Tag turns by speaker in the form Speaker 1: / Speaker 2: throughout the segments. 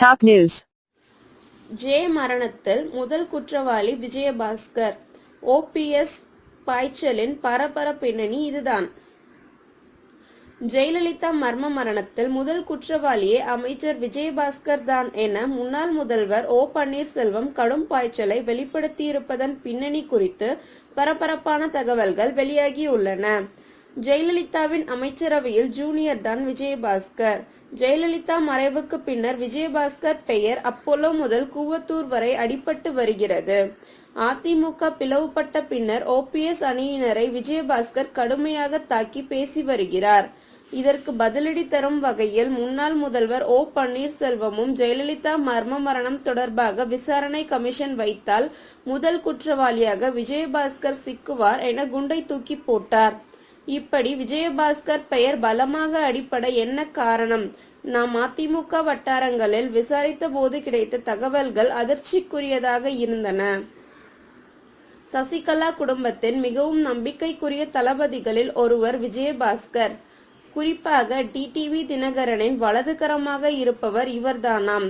Speaker 1: Top news
Speaker 2: J மரணத்தில் முதல் குற்றவாளி விஜயபாஸ்கர் ஓபிஎஸ் பாய்ச்சலின் பரபர பின்னணி இதுதான். ஜெயலலிதா மர்ம மரணத்தில் முதல் குற்றவாளியே அமைச்சர் விஜயபாஸ்கர் தான் என முன்னாள் முதல்வர் ஓ பன்னீர்செல்வம் கடும் பாய்ச்சலை வெளிப்படுத்தியிருப்பதன் பின்னணி குறித்து பரபரப்பான தகவல்கள் வெளியாகியுள்ளன. ஜெயலலிதாவின் அமைச்சரவையில் ஜூனியர் தான் விஜயபாஸ்கர். ஜெயலலிதா மறைவுக்கு பின்னர் விஜயபாஸ்கர் பெயர் அப்போலோ முதல் கூவத்தூர் வரை அடிபட்டு வருகிறது. அதிமுக பிளவுபட்ட பின்னர் ஓபிஎஸ் அணியினரை விஜயபாஸ்கர் கடுமையாக தாக்கி பேசி வருகிறார். இதற்கு பதிலடி தரும் வகையில் முன்னாள் முதல்வர் ஓ. பன்னீர்செல்வமும் ஜெயலலிதா மர்ம மரணம் தொடர்பாக விசாரணை கமிஷன் வைத்தால் முதல் குற்றவாளியாக விஜயபாஸ்கர் சிக்குவார் என குண்டை தூக்கி போட்டார். இப்படி விஜயபாஸ்கர் பெயர் பலமாக அடிப்பட என்ன காரணம்? நாம் அதிமுக வட்டாரங்களில் விசாரித்த போது கிடைத்த தகவல்கள் அதிர்ச்சிக்குரியதாக இருந்தன. சசிகலா குடும்பத்தின் மிகவும் நம்பிக்கைக்குரிய தளபதிகளில் ஒருவர் விஜயபாஸ்கர். குறிப்பாக டிடிவி தினகரனின் வலதுகரமாக இருப்பவர் இவர்தானாம்.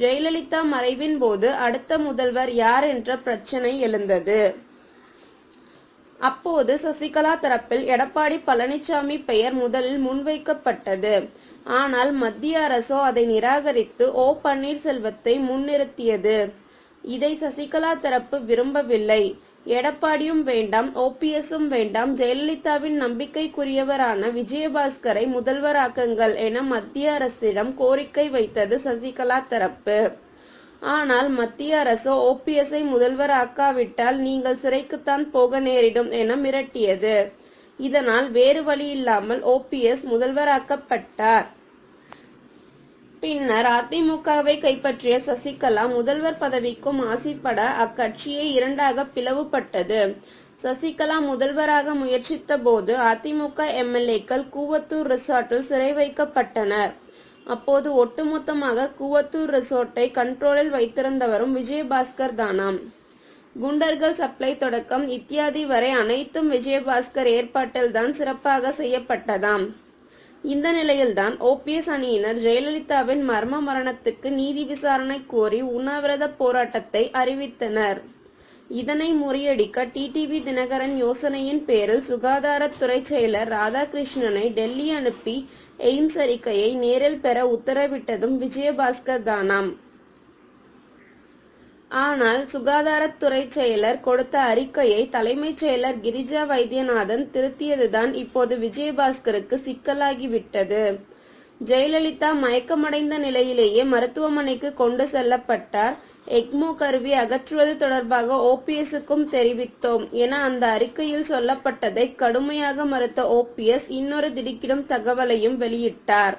Speaker 2: ஜெயலலிதா மறைவின் போது அடுத்த முதல்வர் யார் என்ற பிரச்சனை எழுந்தது. அப்போது சசிகலா தரப்பில் எடப்பாடி பழனிசாமி பெயர் முதலில் முன்வைக்கப்பட்டது. ஆனால் மத்திய அரசோ அதை நிராகரித்து ஓ பன்னீர்செல்வத்தை முன்னிறுத்தியது. இதை சசிகலா தரப்பு விரும்பவில்லை. எடப்பாடியும் வேண்டாம் ஓபிஎஸும் வேண்டாம் ஜெயலலிதாவின் நம்பிக்கைக்குரியவரான விஜயபாஸ்கரை முதல்வராக்குங்கள் என மத்திய அரசிடம் கோரிக்கை வைத்தது சசிகலா தரப்பு. ஆனால் மத்திய அரசோ ஓபிஎஸ்ஐ முதல்வராக்காவிட்டால் நீங்கள் சிறைக்குத்தான் போக நேரிடும் என மிரட்டியது. இதனால் வேறு வழி இல்லாமல் ஓபிஎஸ் முதல்வராக்கப்பட்டார். பின்னர் அதிமுகவை கைப்பற்றிய சசிகலா முதல்வர் பதவிக்கும் ஆசைப்பட அக்கட்சியை இரண்டாக பிளவுபட்டது. சசிகலா முதல்வராக முயற்சித்த போது அதிமுக எம்எல்ஏக்கள் கூவத்தூர் ரிசார்ட்டில் சிறை வைக்கப்பட்டனர். அப்போது ஒட்டுமொத்தமாக கூவத்தூர் ரிசோர்ட்டை கண்ட்ரோலில் வைத்திருந்தவரும் விஜயபாஸ்கர் தானாம். குண்டர்கள் சப்ளை தொடக்கம் இத்தியாதி வரை அனைத்தும் விஜயபாஸ்கர் ஏற்பாட்டில்தான் சிறப்பாக செய்யப்பட்டதாம். இந்த நிலையில்தான் ஓபிஎஸ் அணியினர் ஜெயலலிதாவின் மர்ம மரணத்துக்கு நீதி விசாரணை கோரி உண்ணாவிரத போராட்டத்தை அறிவித்தனர். இதனை முறியடிக்க டிடிவி தினகரன் யோசனையின் பேரில் சுகாதாரத்துறை செயலர் ராதாகிருஷ்ணனை டெல்லி அனுப்பி எய்ம்ஸ் அறிக்கையை நேரில் பெற உத்தரவிட்டதும் விஜயபாஸ்கர் தானாம். ஆனால் சுகாதாரத்துறை செயலர் கொடுத்த அறிக்கையை தலைமைச் செயலர் கிரிஜா வைத்தியநாதன் திருத்தியதுதான் இப்போது விஜயபாஸ்கருக்கு சிக்கலாகிவிட்டது. ஜெயலலிதா மயக்கமடைந்த நிலையிலேயே மருத்துவமனைக்கு கொண்டு செல்லப்பட்டார். எக்மோ கருவி அகற்றுவது தொடர்பாக ஓபிஎஸ்க்கும் தெரிவித்தோம் என அந்த அறிக்கையில் சொல்லப்பட்டதை கடுமையாக மறுத்த ஓபிஎஸ் இன்னொரு திடுக்கிடும் தகவலையும் வெளியிட்டார்.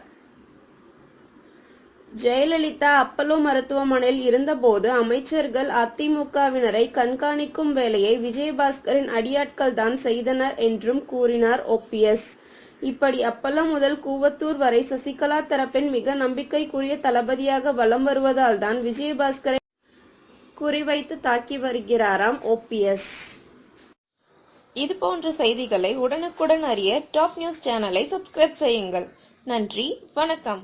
Speaker 2: ஜெயலலிதா அப்பல்லோ மருத்துவமனையில் இருந்தபோது அமைச்சர்கள் அதிமுகவினரை கண்காணிக்கும் வேலையை விஜயபாஸ்கரின் அடியாட்கள் தான் செய்தனர் என்றும் கூறினார் ஓபிஎஸ் இப்படி அப்பளம் முதல் கூவத்தூர் வரை சசிகலா தரப்பின் மிக நம்பிக்கைக்குரிய தளபதியாக வலம் வருவதால் தான் விஜயபாஸ்கரை குறிவைத்து தாக்கி வருகிறாராம் ஓபிஎஸ் இது போன்ற செய்திகளை உடனுக்குடன் அறிய டாப் நியூஸ் சேனலை சப்ஸ்கிரைப் செய்யுங்கள். நன்றி வணக்கம்.